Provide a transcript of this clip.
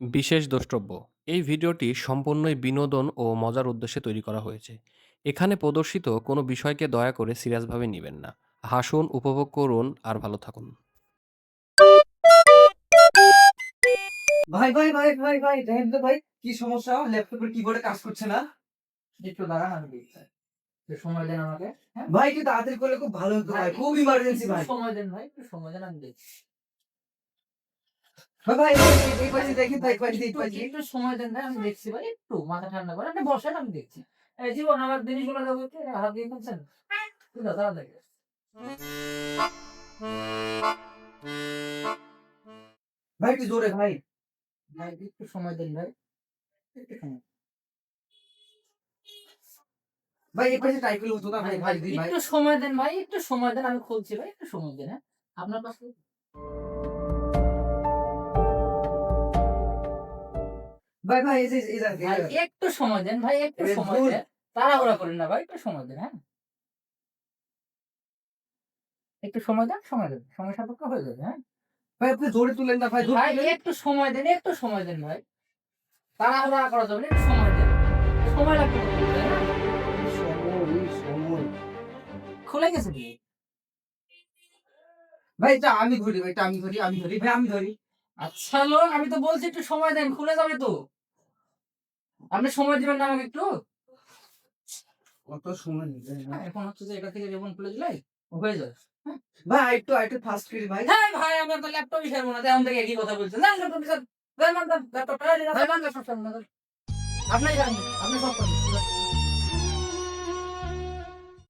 বিশেষ দ্রষ্টব্য: এই ভিডিওটি সম্পূর্ণই বিনোদন ও মজার উদ্দেশ্যে তৈরি করা হয়েছে। এখানে প্রদর্শিত কোনো বিষয়কে দয়া করে সিরিয়াসভাবে নিবেন না। হাসুন, উপভোগ করুন আর ভালো থাকুন। ভাই ভাই ভাই ভাই ভাই তো ভাই কি সমস্যা? ল্যাপটপের কিবোর্ডে কাজ করছে না? একটু দাঁড়ান আমি দেখছি একটু সময় দেন আমাকে হ্যাঁ? ভাই একটু তাড়াতাড়ি করলে খুব ভালো হতো ভাই। খুব ইমার্জেন্সি ভাই। সময় দেন ভাই একটু সময় দেন আমি দেখছি ভাই ভাই এই- এই- এই পাশে দেখি তো এই পাশে এই একটু- সময় দেন আমি দেখছি ভাই একটু মাথা ঠান্ডা করে। আপনি বসেন আমি দেখছি। এই জীবন আমার জিনিসগুলো দেবো হাত দিয়ে ফেলছেন তাড়াতাড়ি ভাই একটু জোরে ভাই। ভাই একটু সময় দেন ভাই। ভাই এই পাশে টাইপেল হতো না ভাই ভাই ভাই। একটু সময় দেন ভাই একটু সময় দেন আমি খুলছি ভাই একটু সময় দেন হ্যাঁ। আপনার পাশে ভাই ভাই এই এই একটু সময় দেন ভাই একটু সময় দেন। তাড়াহুড়া করেন না ভাই একটু সময় দেন হ্যাঁ? একটু সময় দেন সময় দেন সময় সাপেক্ষ হয়ে যাবে হ্যাঁ? ভাই আপনি জোরে তুলেন না ভাই ভাই একটু সময় দেন একটু সময় দেন ভাই। তাড়াহুড়া করা যাবে একটু সময় দেন। সময় লাগবে। খুলে গেছে কি? ভাই এটা আমি ধরি ভাই এটা আমি ধরি আমি ধরি ভাই আমি ধরি। আচ্ছা লোক আমি তো বলছি একটু সময় দেন খুলে যাবে তো। আপনি সময় দিবেন না আমাকে একটু? কত সময় নিতে হ্যাঁ, এখন হচ্ছে যে এটা থেকে যখন খুলে দিলাই হয়ে যায় ভাই একটু একটু ফাস্ট করি ভাই। হ্যাঁ ভাই আমরা তো ল্যাপটপ বিষয় না। এখন থেকে একই কথা বলছেন না laptop laptop laptop laptop laptop আপনি জানেন আপনি সব করেন।